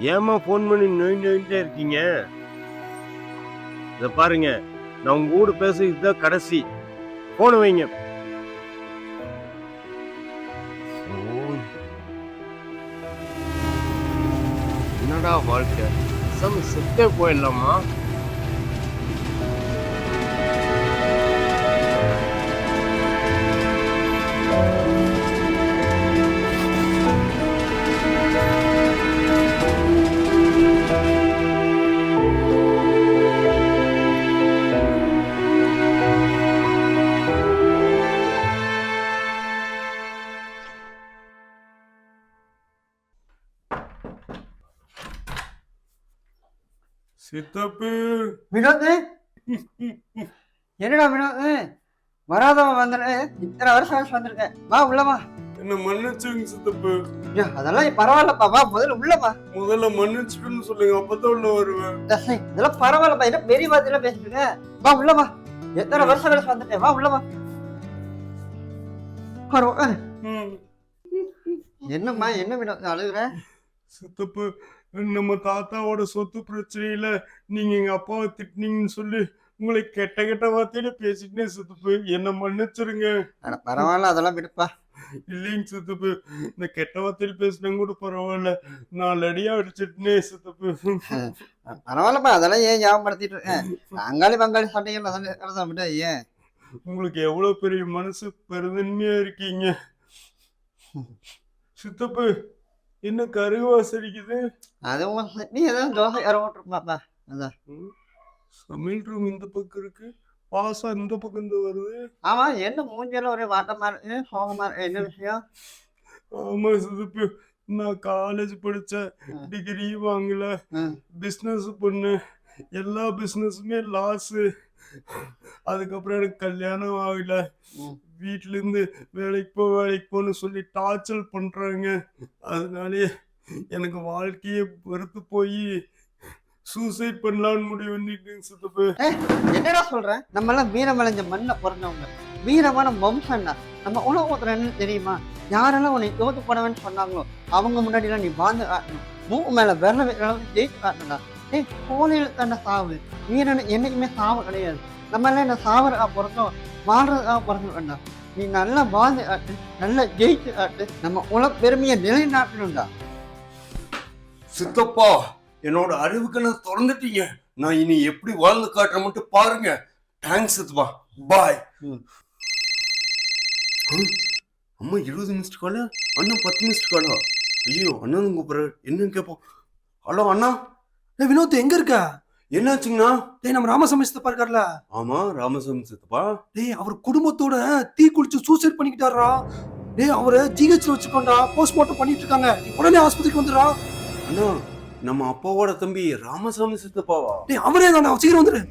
ஏமா ஃபோன் பண்ணி நோய் நோயிட்டே இருக்கீங்க? இதை பாருங்க நான் உங்க கூட பேச இதுதான் கடைசி. போன வைங்க. என்னடா வாழ்க்கை? சம் செத்தே போயிடலாமா? சித்தப்பு. வினோத் என்னடா வினோத் வராதவன் வந்துடுறேன் இத்தனை வருஷம் கழிச்சு வந்திருக்கேன் வா உள்ளவா என்ன மன்னிச்சுங்க சித்தப்பு. அதெல்லாம் பரவாயில்லப்பா வா முதல்ல உள்ளவா முதல்ல மன்னிச்சுக்கன்னு சொல்லுங்க அப்பதான் உள்ள வருவேன். இதெல்லாம் பரவாயில்லப்பா என்ன பெரிய வார்த்தையெல்லாம் பேசிட்டு வா உள்ளவா எத்தனை வருஷம் கழிச்சு வந்துட்டேன். வா உள்ளவா பரவா ம். என்னம்மா என்ன வினோத் அழுகுற? சித்தப்பு நம்ம தாத்தாவோட சொத்து பிரச்சனையில நீங்க எங்க அப்பாவை திட்டினீங்கன்னு சொல்லி உங்களை கெட்ட கெட்ட வார்த்தையில பேசிட்டேன் சித்தப்பு. என்ன மன்னிச்சிருங்க. பரவாயில்ல அதெல்லாம் விடுப்பா. இல்லைங்க சித்தப்பு. இந்த கெட்ட வார்த்தையில் பேசினா கூட பரவாயில்ல. நான் லடியா அடிச்சிட்டேனே சித்தப்பு பரவாயில்லப்பா அதெல்லாம் ஏன் ஞாபகப்படுத்திட்டு இருக்கேன் பங்காளி பங்காளி சண்டைகள் ஏன்? உங்களுக்கு எவ்வளவு பெரிய மனசு பெருந்தன்மையா இருக்கீங்க. சித்தப்பு என்ன கருவாசடிக்குது அதுவும் நீ ஏதாவது தோசை யாரோ ஓட்டுருப்பாப்பா அதான் சமையல் ரூம் இந்த பக்கம் இருக்கு. பாசம் இந்த பக்கம் இருந்து வருது. ஆமா என்ன மூஞ்சில ஒரே வாட்டமா இருக்கு சோகமா இருக்கு என்ன விஷயம்? ஆமா சிதப்பு நான் காலேஜ் படிச்ச. டிகிரி வாங்கல. ம். பிஸ்னஸ் பண்ணு எல்லா பிஸ்னஸுமே லாஸு அதுக்கப்புறம் எனக்கு கல்யாணம் ஆகல. இருந்து வேலைக்கு போ வேலைக்கு போன்னு சொல்லி டார்ச்சர் பண்றாங்க. அதனாலே எனக்கு வாழ்க்கையே வெறுத்து போய் சூசைட் பண்ணலான்னு முடிவு பண்ணிட்டேன் சித்தப்பு. என்னடா சொல்ற? நம்ம எல்லாம் வீரமலைஞ்ச மண்ணில் பிறந்தவங்க வீரமான வம்சம்டா. நம்ம உலகத்துல என்ன தெரியுமா? யாரெல்லாம் உன்னை தோத்து போனவன்னு சொன்னாங்களோ அவங்க முன்னாடி எல்லாம் நீ வாழ்ந்து காட்டணும். மூக்கு மேல விரல விரல ஜெயிச்சு காட்டணும்டா ஏய் கோழியில் தானே சாவு வீரன் என்னைக்குமே சாவு கிடையாது. நம்ம எல்லாம் என்ன சாவறதுக்காக பிறந்தோம் வாழ்றதுக்காக பிறந்தோம் வேண்டாம் நீ நல்லா வாழ்ந்து காட்டு நல்லா ஜெயிச்சு காட்டு நம்ம உலக பெருமையை நிலைநாட்டணும்டா. சித்தப்பா என்னோட அறிவுக்கு நான் திறந்துட்டீங்க. நான் இனி எப்படி வாழ்ந்து காட்டுற மட்டும் பாருங்க. தேங்க்ஸ் சித்தப்பா. பாய். அம்மா இருபது மிஸ்ட் காலு அண்ணன் பத்து மிஸ்ட் காலா ஐயோ அண்ணன் கூப்பிடுற என்னன்னு கேட்போம் ஹலோ அண்ணா. டேய் வினோத் எங்க இருக்க? என்னாச்சுங்கண்ணா? டேய் நம்ம ராமசாமி சித்தப்பா இருக்கார்ல. ஆமா ராமசாமி சித்தப்பா. டேய் அவர் குடும்பத்தோட தீ குளிச்சு சூசைட் பண்ணிக்கிட்டாரா டேய் அவரை ஜிஹெச்ல வச்சுக்கோண்டா போஸ்ட்மார்ட்டம் பண்ணிட்டு இருக்காங்க. நீ உடனே ஆஸ்பத்திரிக்கு வந்துடுறா. அண்ணா நம்ம அப்பாவோட தம்பி ராமசாமி சித்தப்பாவா? டேய் அவரே தானே சீக்கிரம் வந்துரு.